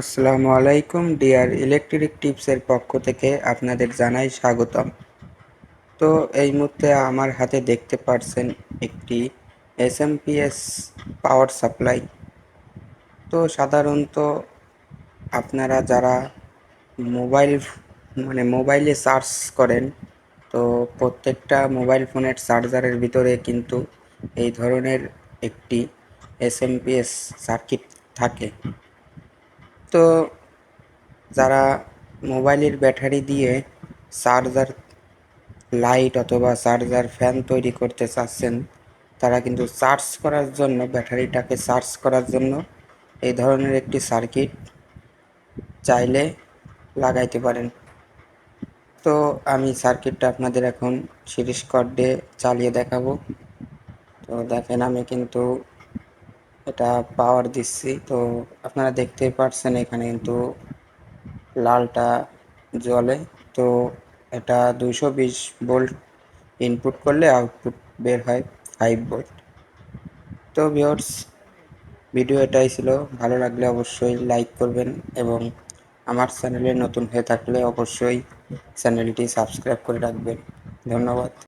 আসসালামু আলাইকুম, deer electric টিপসের পক্ষ থেকে আপনাদের জানাই স্বাগতম। তো এই মুহূর্তে আমার হাতে দেখতে পারছেন একটি এসএমপিএস পাওয়ার সাপ্লাই। তো সাধারণত আপনারা যারা মোবাইল মানে মোবাইলে চার্জ করেন, তো প্রত্যেকটা মোবাইল ফোনের চার্জারের ভিতরে কিন্তু এই ধরনের একটি এসএমপিএস সার্কিট থাকে। তো যারা মোবাইলের ব্যাটারি দিয়ে চার্জার লাইট অথবা চার্জার ফ্যান তৈরি করতে চাচ্ছেন, তারা কিন্তু চার্জ করার জন্য, ব্যাটারিটাকে চার্জ করার জন্য এই ধরনের একটি সার্কিট চাইলে লাগাইতে পারেন। তো আমি সার্কিটটা আপনাদের এখন সিরিজ কর্ড চালিয়ে দেখাবো। তো দেখেন আমি কিন্তু এটা পাওয়ার দিচ্ছি। তো আপনারা দেখতেই পারছেন এখানে কিন্তু লালটা জ্বলে। তো এটা দুশো বিশ ভোল্ট ইনপুট করলে আউটপুট বের হয় ফাইভ ভোল্ট তো ভিওর্স ভিডিও এটাই ছিল। ভালো লাগলে অবশ্যই লাইক করবেন এবং আমার চ্যানেলে নতুন হয়ে থাকলে অবশ্যই চ্যানেলটি সাবস্ক্রাইব করে রাখবেন। ধন্যবাদ।